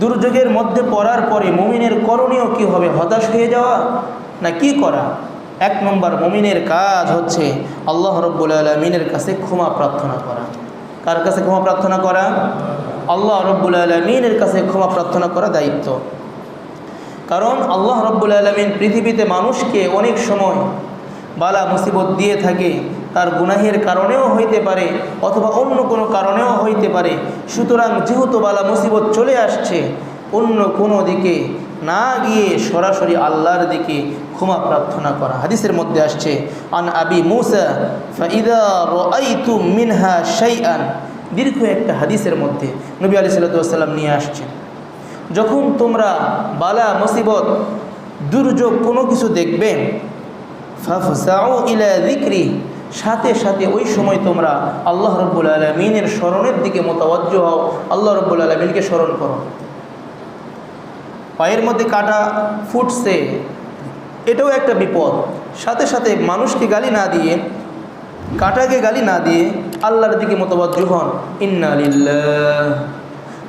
দুর্যোগের মধ্যে পড়ার পরে মুমিনের করণীয় কি হবে? হতাশ হয়ে যাওয়া না কি করা? এক নম্বর, মুমিনের কাজ হচ্ছে আল্লাহ রব্বুল আলমিনের কাছে ক্ষমা প্রার্থনা করা। কার কাছে ক্ষমা প্রার্থনা করা? আল্লাহ রব্বুল আলমিনের কাছে ক্ষমা প্রার্থনা করা দায়িত্ব। কারণ আল্লাহ রব্বুল আলমিন পৃথিবীতে মানুষকে অনেক সময় বালা মুসিবত দিয়ে থাকে। তার গুনাহের কারণেও হইতে পারে অথবা অন্য কোনো কারণেও হইতে পারে। সুতরাং যেহেতু বালা মুসিবত চলে আসছে, অন্য কোনো দিকে না গিয়ে সরাসরি আল্লাহর দিকে ক্ষমা প্রার্থনা করা। হাদিসের মধ্যে আসছে, আন আবি মুসা মিনহা দীর্ঘ একটা হাদিসের মধ্যে নবী আলি সাল্লাম নিয়ে আসছেন। যখন তোমরা বালা মুসিবত, দুর্যোগ কোনো কিছু দেখবে ফাফসাউ ইলা যিকরি সাথে সাথে ওই সময় তোমরা আল্লাহ রব্বুল আলমিনের স্মরণের দিকে মোতাবজ্জ হও। আল্লাহ রব্বুল আলমিনকে স্মরণ করো। পায়ের মধ্যে কাটা ফুটছে, এটাও একটা বিপদ। সাথে সাথে মানুষকে গালি না দিয়ে, কাটাকে গালি না দিয়ে আল্লাহর দিকে মোতাবজ্জ হন। ইন্নালিল্লাহ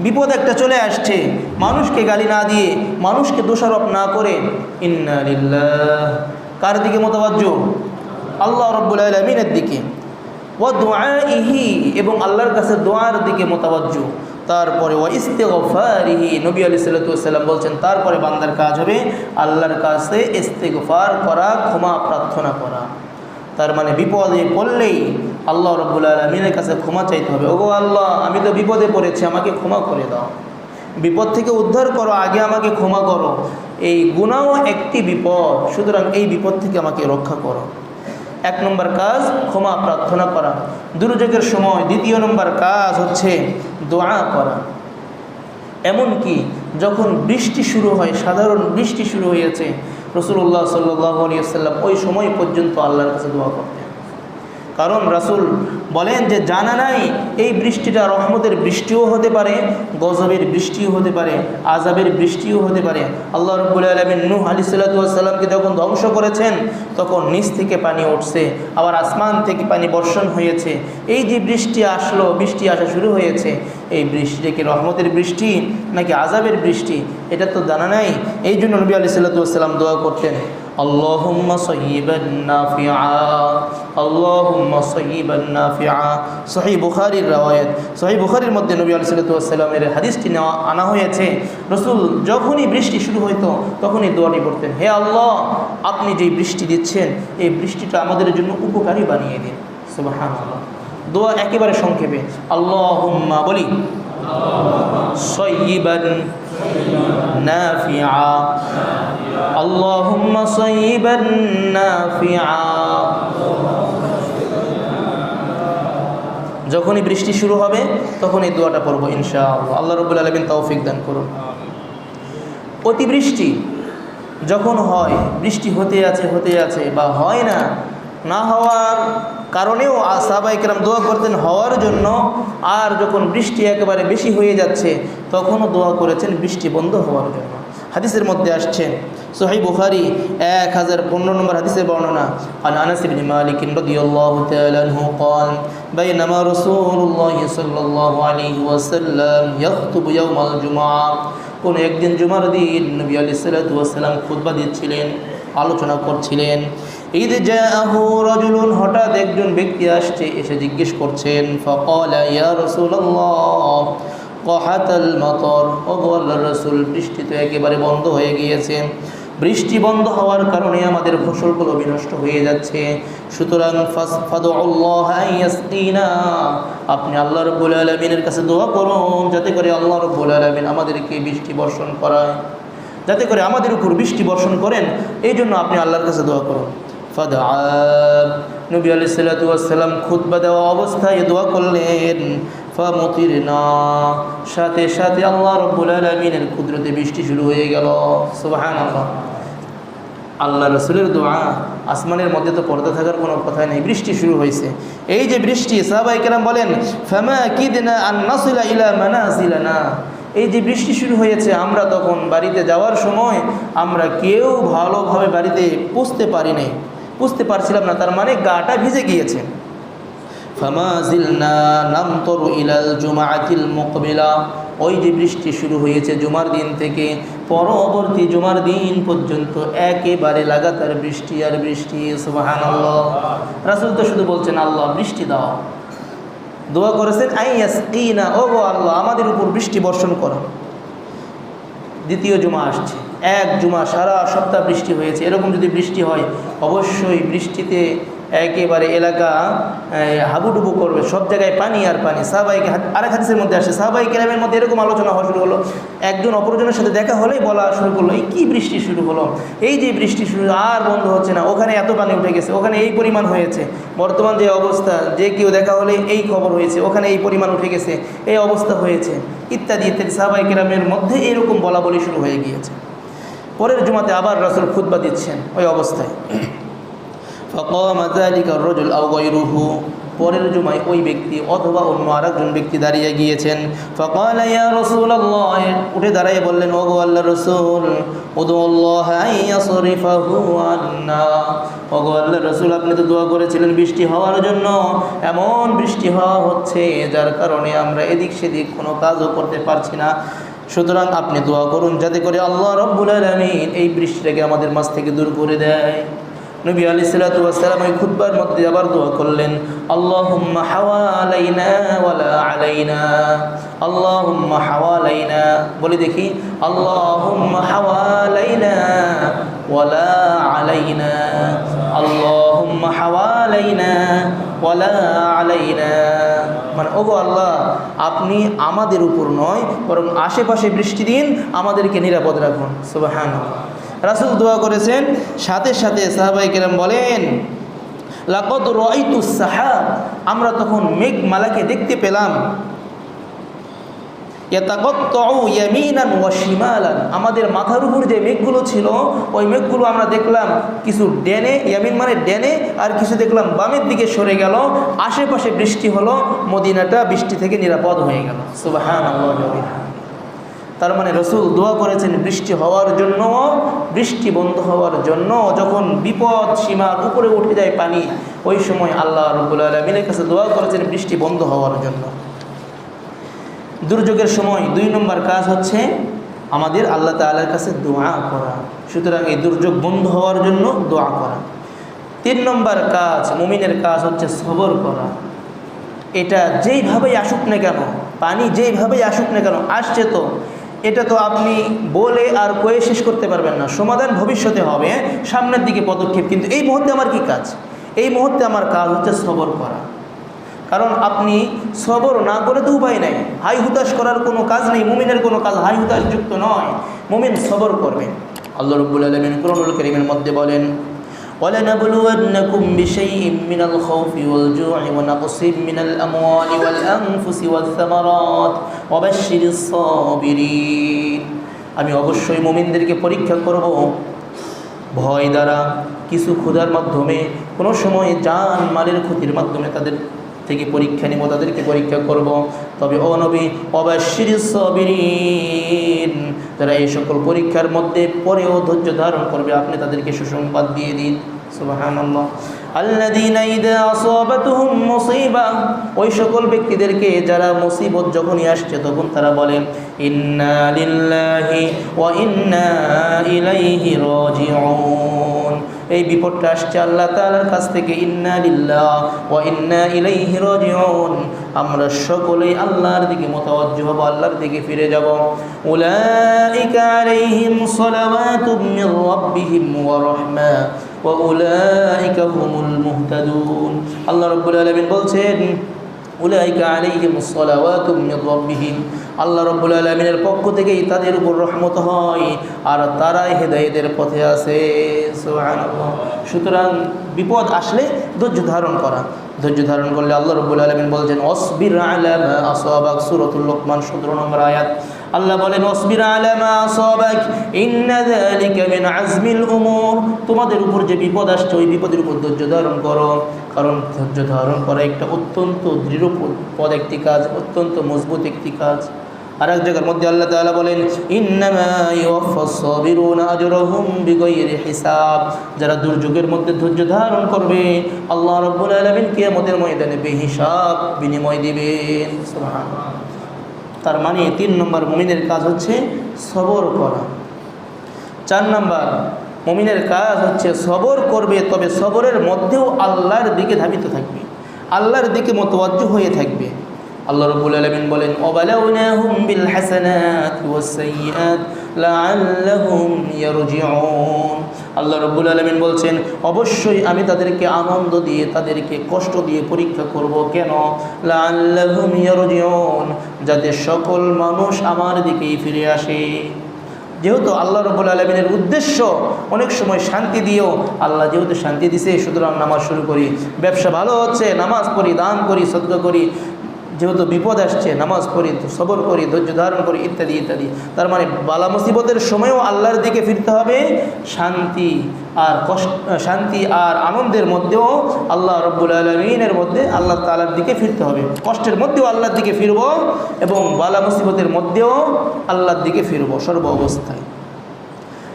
বিপদ একটা চলে আসছে, মানুষকে গালি না দিয়ে, মানুষকে দোষারোপ না করে। ইন্নালিল্লাহ কার দিকে মোতাবজ্জ? আল্লাহ রব্বুল আলমিনের দিকে ও দোয়াইহি এবং আল্লাহর কাছে দোয়ার দিকে মোতাবজ্জ। তারপরে ও ইস্তেগফারিহি, নবী আলি সাল্লাম বলছেন, তারপরে বান্দার কাজ হবে আল্লাহর কাছে ইস্তেগফার করা, ক্ষমা প্রার্থনা করা। তার মানে বিপদে পড়লেই আল্লাহ রব্বুল আলমিনের কাছে ক্ষমা চাইতে হবে। ওগো আল্লাহ, আমি তো বিপদে পড়েছি, আমাকে ক্ষমা করে দাও। বিপদ থেকে উদ্ধার করো, আগে আমাকে ক্ষমা করো। এই গুণাও একটি বিপদ, সুতরাং এই বিপদ থেকে আমাকে রক্ষা করো। এক নম্বর কাজ ক্ষমা প্রার্থনা করা। দুর্যোগের সময় দ্বিতীয় নম্বর কাজ হচ্ছে দোয়া করা। এমনকি যখন বৃষ্টি শুরু হয়, সাধারণ বৃষ্টি শুরু হয়েছে রসুল্লাহ সাল্লাহ আলিয়াল্লাম ওই সময় পর্যন্ত আল্লাহর কাছে দোয়া করতেন। কারণ রাসুল বলেন যে জানা নাই, এই বৃষ্টিটা রহমতের বৃষ্টিও হতে পারে, গজবের বৃষ্টিও হতে পারে আজাবের বৃষ্টিও হতে পারে। আল্লাহ রব্বুল আলমিন নূহ আলি যখন ধ্বংস করেছেন, তখন নিচ থেকে পানি উঠছে, আবার আসমান থেকে পানি বর্ষণ হয়েছে। এই যে বৃষ্টি আসলো, বৃষ্টি আসা শুরু হয়েছে, এই বৃষ্টিটা কি রহমতের বৃষ্টি নাকি আজাবের বৃষ্টি? এটা তো জানা নাই। এই জন্য নবী আলি সাল্লাতুয়াসাল্লাম দোয়া করতেন। اللهم صيبا نافعا اللهم صيبا نافعا সহি বুখারীর রাওয়ায়াত সহি বুখারীর মধ্যে নবী আলাইহিস সালামের হাদিসটি নেওয়া আনা হয়েছে রসুল যখনই বৃষ্টি শুরু হইতো তখনই দোয়াটি পড়তেন হে আল্লাহ আপনি যেই বৃষ্টি দিচ্ছেন এই বৃষ্টিটা আমাদের জন্য উপকারী বানিয়ে দিন সুবহানাল্লাহ দোয়া একেবারে সংক্ষেপে আল্লাহুম্মা বলি সয়িবান নাফিআ اللهم صيبا نافعا যখনই বৃষ্টি শুরু হবে তখন এই দোয়াটা পড়বো ইনশাআল্লাহ আল্লাহ রবুল আলমিন তৌফিক দান করুন অতিবৃষ্টি যখন হয় বৃষ্টি হতে আছে হতে আছে বা হয় না না হওয়ার কারণেও সাহবাইকেরাম দোয়া করতেন হওয়ার জন্য আর যখন বৃষ্টি একেবারে বেশি হয়ে যাচ্ছে তখনও দোয়া করেছেন বৃষ্টি বন্ধ হওয়ার জন্য হাদিসের মধ্যে আসছেন সোহাই বুখারি এক হাজার পনেরো নম্বর হাদিসের বর্ণনা عن انس بن مالك رضي الله تعالى عنه قال بينما رسول الله صلى الله عليه وسلم يخطب يوم الجمعه কোন একদিন জুমার দিন নবী আলি সাল্লাম খুতবা দিচ্ছিলেন আলোচনা করছিলেন ঈদ জাহু রাজুলুন হঠাৎ একজন ব্যক্তি আসছে এসে জিজ্ঞেস করছেন ফকাল ইয়া রাসূলুল্লাহ কহাতাল মতর। ও আল্লাহ রসুল, বৃষ্টি তো একেবারে বন্ধ হয়ে গিয়েছে। বৃষ্টি বন্ধ হওয়ার কারণে আমাদের ফসলগুলো বিনষ্ট হয়ে যাচ্ছে। সুতরাং আপনি আল্লাহ রব্বুল আলমিনের কাছে দোয়া করুন, যাতে করে আল্লাহ রব্বুল আলমিন আমাদেরকে বৃষ্টি বর্ষণ করায়। যাতে করে আমাদের উপর বৃষ্টি বর্ষণ করেন এই জন্য আপনি আল্লাহর কাছে দোয়া করুন। ফাদা নবী আলি সাল্লাম খুতবা দেওয়া অবস্থায় দোয়া করলেন। ফামতির না সাথে সাথে আল্লাহ রব্বুল আলমিনের কুদরতে বৃষ্টি শুরু হয়ে গেল। সুবাহান আল্লাহ আল্লাহ রসুলের দোয়া আসমানের মধ্যে তো পর্দা থাকার কোনো কথাই নেই, বৃষ্টি শুরু হয়েছে। এই যে বৃষ্টি সাহাবাই কেরাম বলেন, ফেমা কি ইলা মানা না এই যে বৃষ্টি শুরু হয়েছে, আমরা তখন বাড়িতে যাওয়ার সময় আমরা কেউ ভালোভাবে বাড়িতে পুষতে পারি নাই। পুষতে পারছিলাম না, তার মানে গাটা ভিজে গিয়েছে। ফামা জিলনা নামতর ইলাল জুমাআতিল মুকবিলা। ওই যে বৃষ্টি শুরু হয়েছে জুমার দিন থেকে, পরবর্তী জুমার দিন পর্যন্ত একেবারে লাগাতার বৃষ্টি আর বৃষ্টি সুবাহান আল্লাহ রাসুল তো শুধু বলছেন, আল্লাহ, বৃষ্টি দাও। দোয়া করেছেন আইয়াস না ও গো আল্লাহ, আমাদের উপর বৃষ্টি বর্ষণ করো। দ্বিতীয় জুমা আসছে। এক জুমা সারা সপ্তাহ বৃষ্টি হয়েছে। এরকম যদি বৃষ্টি হয়, অবশ্যই বৃষ্টিতে একেবারে এলাকা হাবুডুবু করবে। সব জায়গায় পানি আর পানি। সাহবাইকে আরেক হাদিসের মধ্যে আসে, সাহবাই কেরামের মধ্যে এরকম আলোচনা হওয়া শুরু হলো। একজন অপরজনের সাথে দেখা হলেই বলা শুরু করল, এই কী বৃষ্টি শুরু হলো? এই যে বৃষ্টি শুরু, আর বন্ধ হচ্ছে না। ওখানে এত পানি উঠে গেছে, ওখানে এই পরিমাণ হয়েছে। বর্তমান যে অবস্থা, যে কেউ দেখা হলে এই খবর হয়েছে, ওখানে এই পরিমাণ উঠে গেছে, এই অবস্থা হয়েছে। ইত্যাদি ইত্যাদি। সাহবাই কেরামের মধ্যে এরকম বলা বলি শুরু হয়ে গিয়েছে। পরের জুমাতে আবার রাসুল খুতবা দিচ্ছেন ওই অবস্থায়। পরের জুমায় ওই ব্যক্তি অথবা অন্য আরেকজন ব্যক্তি দাঁড়িয়ে গিয়েছেন। ফকাল ইয়া রসুল উঠে দাঁড়িয়ে বললেন ও গো আল্লাহ রসুল ওগো আল্লাহ রসুল, আপনি তো দোয়া করেছিলেন বৃষ্টি হওয়ার জন্য। এমন বৃষ্টি হওয়া হচ্ছে, যার কারণে আমরা এদিক সেদিক কোনো কাজও করতে পারছি না। সুতরাং আপনি দোয়া করুন, যাতে করে আল্লাহ রব্বুল আলমিন এই বৃষ্টিটাকে আমাদের মাছ থেকে দূর করে দেয়। নবী আলি সালাতাম ওই খুদ্বার মধ্যে আবার দোয়া করলেন, আল্লাহুম্মা হাওয়া আলাইনা আলাইনা বলে দেখি, আল্লাহুম্মা হাওয়া আলাইনা আলাইনা আলাইনা। মানে ওগো আল্লাহ, আপনি আমাদের উপর নয়, বরং আশেপাশে বৃষ্টি দিন আমাদেরকে নিরাপদ রাখুন। সুবাহান রাসুল দোয়া করেছেন। সাথে সাথে সাহাবাই কেরাম বলেন সাহা আমরা তখন মেঘ মালাকে দেখতে পেলাম। আমাদের মাথার উপর যে মেঘগুলো ছিল, ওই মেঘগুলো আমরা দেখলাম কিছু ডেনে, ইয়ামিন মানে ডেনে, আর কিছু দেখলাম বামের দিকে সরে গেল, আশেপাশে বৃষ্টি হলো, মদিনাটা বৃষ্টি থেকে নিরাপদ হয়ে গেল। বিহামদিহি। তার মানে রসুল দোয়া করেছেন বৃষ্টি হওয়ার জন্য, বৃষ্টি বন্ধ হওয়ার জন্য, যখন বিপদ সীমার উপরে উঠে যায় পানি, ওই সময় আল্লাহ রবুল আলমিনের কাছে দোয়া করেছেন বৃষ্টি বন্ধ হওয়ার জন্য। দুর্যোগের সময় দুই নম্বর কাজ হচ্ছে আমাদের আল্লাহ তালার কাছে দোয়া করা। সুতরাং এই দুর্যোগ বন্ধ হওয়ার জন্য দোয়া করা। তিন নম্বর কাজ, মুমিনের কাজ হচ্ছে সবর করা। এটা যেইভাবেই আসুক না কেন, পানি যেইভাবেই আসুক না কেন, আসছে তো এটা তো আপনি বলে আর কয়ে শেষ করতে পারবেন না। সমাধান ভবিষ্যতে হবে, সামনের দিকে পদক্ষেপ। কিন্তু এই মুহূর্তে আমার কি কাজ? এই মুহূর্তে আমার কাজ হচ্ছে সবর করা। কারণ আপনি সবর না করে তো উপায় নাই। হাই হুতাশ করার কোনো কাজ নেই, মুমিনের কোনো কাজ হাই হুতাশ যুক্ত নয়। মুমিন সবর করবেন আল্লাহ রব্বুল আলমিন কুরনুল করিমের মধ্যে বলেন ولنبلونكم بشيء من الخوف والجوع ونقص من الأموال والأنفس والثمرات وبشر الصابرين আমি অবশ্যই মুমিনদেরকে পরীক্ষা করব ভয় দ্বারা কিছু ক্ষুধার মাধ্যমে কোনো সময় জান মালের ক্ষতির মাধ্যমে তাদের থেকে পরীক্ষা নিব, তাদেরকে পরীক্ষা করব। তবে অনবী অবশ্যির সবিরিন, যারা এই সকল পরীক্ষার মধ্যে পরেও ধৈর্য ধারণ করবে, আপনি তাদেরকে সুসংবাদ দিয়ে দিন। আসাবাতুহুম মুসিবা, ওই সকল ব্যক্তিদেরকে যারা মুসিবত যখনই আসছে, তখন তারা বলেন ইন্না লিল্লাহি ওয়া ইন্না ইলাইহি রাজিউন। এই বিপদটা আসছে আল্লাহ তাআলার কাছ থেকে, ইন্না লিল্লাহ ওয়া ইন্না ইলাইহি রাজিউন। আমরা সকলেই আল্লাহর দিকে মোতাবজ্জ হব, আল্লাহর দিকে ফিরে যাব। উলাইকা আলাইহিম সালাওয়াতুম মির রাব্বিহিম ওয়া রাহমা ওয়া উলাইকা হুমুল মুহতাদুন। আল্লাহ রাব্বুল আলামিন বলছেন উলাইকা আলাইহিম সালাওয়াতুম মির রাব্বিহিম। আল্লাহ রাব্বুল আলামিনের পক্ষ থেকেই তাদের উপর রহমত হয় আর তারাই হেদায়েতের পথে আছে। সুবহানাল্লাহ। সুতরাং বিপদ আসলে ধৈর্য ধারণ করা। ধৈর্য ধারণ করলে আল্লাহ রব্বুল আলমিন বলছেন, অসবির মা আসবাক সূরাতুল লোকমান সতেরো নম্বর আয়াত। আল্লাহ বলেন, অসবির আলামা আজমিল তোমাদের উপর যে বিপদ আসছে, ওই বিপদের উপর ধৈর্য ধারণ করো। কারণ ধৈর্য ধারণ করা একটা অত্যন্ত দৃঢ় পদ একটি কাজ, অত্যন্ত মজবুত একটি কাজ। আর এক জায়গার মধ্যে আল্লাহ তাআলা বলেন হিসাব। যারা দুর্যোগের মধ্যে ধৈর্য ধারণ করবে, আল্লাহ রাব্বুল আলামিন কিয়ামতের ময়দানে বেহিসাব বিনিময় দিবেন। তার মানে তিন নম্বর মুমিনের কাজ হচ্ছে সবর করা। চার নম্বর, মুমিনের কাজ হচ্ছে সবর করবে, তবে সবরের মধ্যেও আল্লাহর দিকে ধাবিত থাকবে, আল্লাহর দিকে মতওয়াজ্জ হয়ে থাকবে। আল্লাহ রব্বুল আলামিন বলেন ওয়াবালাউনাহুম বিল হাসানাত আল্লাহ রব্বুল আলামিন বলছেন, অবশ্যই আমি তাদেরকে আনন্দ দিয়ে, তাদেরকে কষ্ট দিয়ে পরীক্ষা করব। কেন? যাতে সকল মানুষ আমার দিকেই ফিরে আসে। যেহেতু আল্লাহ রবুল আলমিনের উদ্দেশ্য অনেক সময় শান্তি দিয়েও, আল্লাহ যেহেতু শান্তি দিছে, সুতরাং নামাজ শুরু করি, ব্যবসা ভালো হচ্ছে, নামাজ পড়ি, দান করি, সদকা করি যেহেতু বিপদ আসছে, নামাজ পড়ি, সবর করি, ধৈর্য ধারণ করি, ইত্যাদি ইত্যাদি। তার মানে বালা মুসিবতের সময়ও আল্লাহর দিকে ফিরতে হবে। শান্তি আর কষ্ট, শান্তি আর আনন্দের মধ্যেও আল্লাহ রব্বুল আলমিনের মধ্যে আল্লাহ তালার দিকে ফিরতে হবে। কষ্টের মধ্যেও আল্লাহর দিকে ফিরব এবং বালা মুসিবতের মধ্যেও আল্লাহর দিকে ফিরব সর্ব অবস্থায়।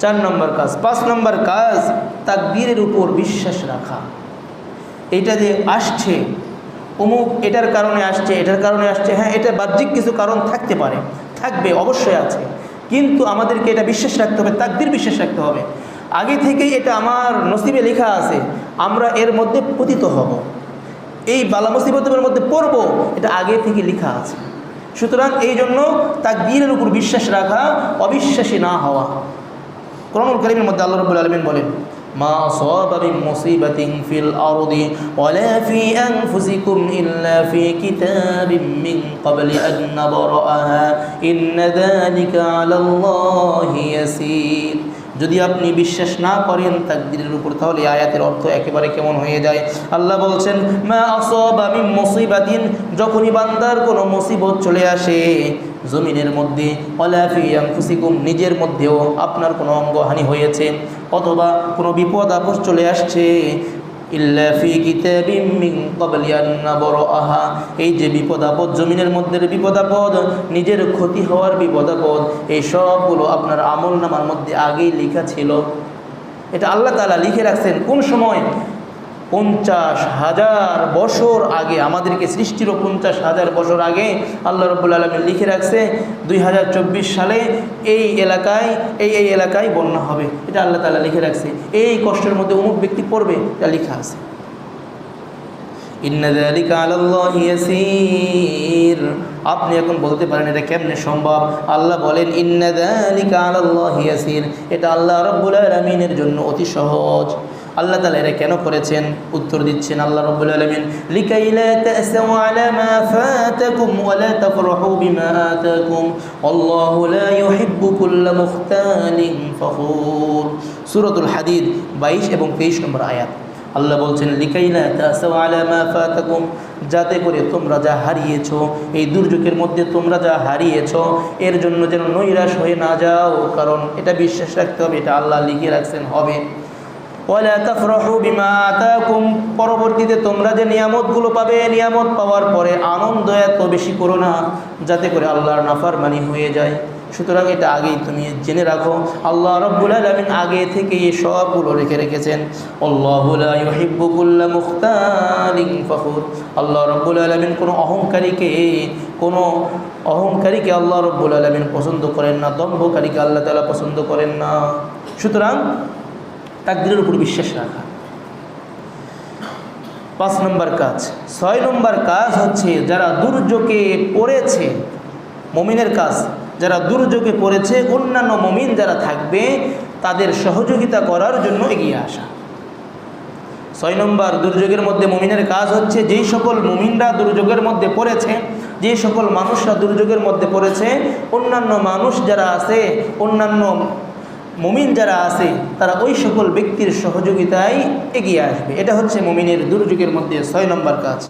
চার নম্বর কাজ, পাঁচ নম্বর কাজ, তাকবীরের উপর বিশ্বাস রাখা। এটা যে আসছে অমুক এটার কারণে আসছে, এটার কারণে আসছে। হ্যাঁ এটা বাহ্যিক কিছু কারণ থাকতে পারে, থাকবে, অবশ্যই আছে। কিন্তু আমাদেরকে এটা বিশ্বাস রাখতে হবে, তাকদির বিশ্বাস রাখতে হবে। আগে থেকেই এটা আমার নসিবে লেখা আছে, আমরা এর মধ্যে পতিত হব। এই বালা মুসিবতের মধ্যে পড়ব, এটা আগে থেকে লেখা আছে। সুতরাং এই জন্য তাকদীরের উপর বিশ্বাস রাখা অবিশ্বাসী না হওয়া। কোরআনুল কারীমের মধ্যে আল্লাহ রাব্বুল আলামিন বলেন মা আসাবা মিন মুসিবাতিন ফিল আরদি ওয়ালা ফি আনফুসিকুম ইল্লা ফি কিতাবিম মিন ক্বাবলি আন নাবরাহা ইন্না যালিকা আলাল্লাহি ইয়াসির। যদি আপনি বিশ্বাস না করেন তাকদিরের উপর, তাহলে আয়াতের অর্থ একেবারে কেমন হয়ে যায়? আল্লাহ বলছেন, মা আসাবা মিন মুসিবাতিন, যখনই বান্দার কোনো মুসিবত চলে আসে জমিনের মধ্যে অলাফি আনফুসিকুম, নিজের মধ্যেও আপনার কোনো অঙ্গহানি হয়েছে, অথবা কোনো বিপদ আপদ চলে আসছে। এই যে বিপদ আপদ, জমিনের মধ্যে বিপদ আপদ, নিজের ক্ষতি হওয়ার বিপদ আপদ, এই সবগুলো আপনার আমল নামার মধ্যে আগেই লেখা ছিল। এটা আল্লাহ তালা লিখে রাখছেন, কোন সময় পঞ্চাশ হাজার বছর আগে, আমাদেরকে সৃষ্টিরও পঞ্চাশ হাজার বছর আগে আল্লাহ রব্বুল আলমী লিখে রাখছে, দুই হাজার চব্বিশ সালে এই এলাকায়, এই এই এলাকায় বন্যা হবে। এটা আল্লাহ তালা লিখে রাখছে। এই কষ্টের মধ্যে অমুক ব্যক্তি পড়বে, এটা লেখা আছে। আপনি এখন বলতে পারেন, এটা কেমনে সম্ভব? আল্লাহ বলেন ইন্নাদালিকা আলাল্লাহি ইয়াসির। এটা আল্লাহ রাব্বুল আলামিনের জন্য অতি সহজ। আল্লাহ তালা এটা কেন করেছেন? উত্তর দিচ্ছেন আল্লাহ রব্বুল আলমিন সূরাতুল হাদিদ 22 এবং 23 নম্বর আয়াত। আল্লাহ বলছেন লিকাইলা ফাতাকুম, যাতে করে তোমরা যা হারিয়েছো, এই দুর্যোগের মধ্যে তোমরা যা হারিয়েছ, এর জন্য যেন নৈরাশ হয়ে না যাও। কারণ এটা বিশ্বাস রাখতে হবে, এটা আল্লাহ লিখে রাখছেন, হবে। ওয়ালা তাফরাহু বিমা আতাকুম। পরবর্তীতে তোমরা যে নিয়ামতগুলো পাবে, নিয়ামত পাওয়ার পরে আনন্দ এত বেশি করো না, যাতে করে আল্লাহর নাফারমানি হয়ে যায়। সুতরাং এটা আগেই তুমি জেনে রাখো। আল্লাহ রব্বুল আলমিন আগে থেকে এই সবগুলো রেখে রেখেছেন। আল্লাহ ইহিব্বুকুল্লা মুখতালিন ফখুর। আল্লাহ রব্বুল আলমিন কোনো অহংকারীকে কোনো অহংকারীকে আল্লাহ রব্বুল আলমিন পছন্দ করেন না, দম্ভকারীকে আল্লাহ তালা পছন্দ করেন না। সুতরাং তাকদিরের উপর বিশ্বাস রাখা। পাঁচ নম্বর কাজ। ছয় নম্বর কাজ হচ্ছে যারা দুর্যোগে পড়েছে, মমিনের কাজ, যারা দুর্যোগে পড়েছে, অন্যান্য মমিন যারা থাকবে, তাদের সহযোগিতা করার জন্য এগিয়ে আসা। ছয় নম্বর, দুর্যোগের মধ্যে মমিনের কাজ হচ্ছে যেই সকল মমিনরা দুর্যোগের মধ্যে পড়েছে যে সকল মানুষরা দুর্যোগের মধ্যে পড়েছে, অন্যান্য মানুষ যারা আছে, অন্যান্য মমিন যারা আছে, তারা ওই সকল ব্যক্তির সহযোগিতায় এগিয়ে আসবে। এটা হচ্ছে মুমিনের দুর্যোগের মধ্যে ছয় নম্বর কাজ।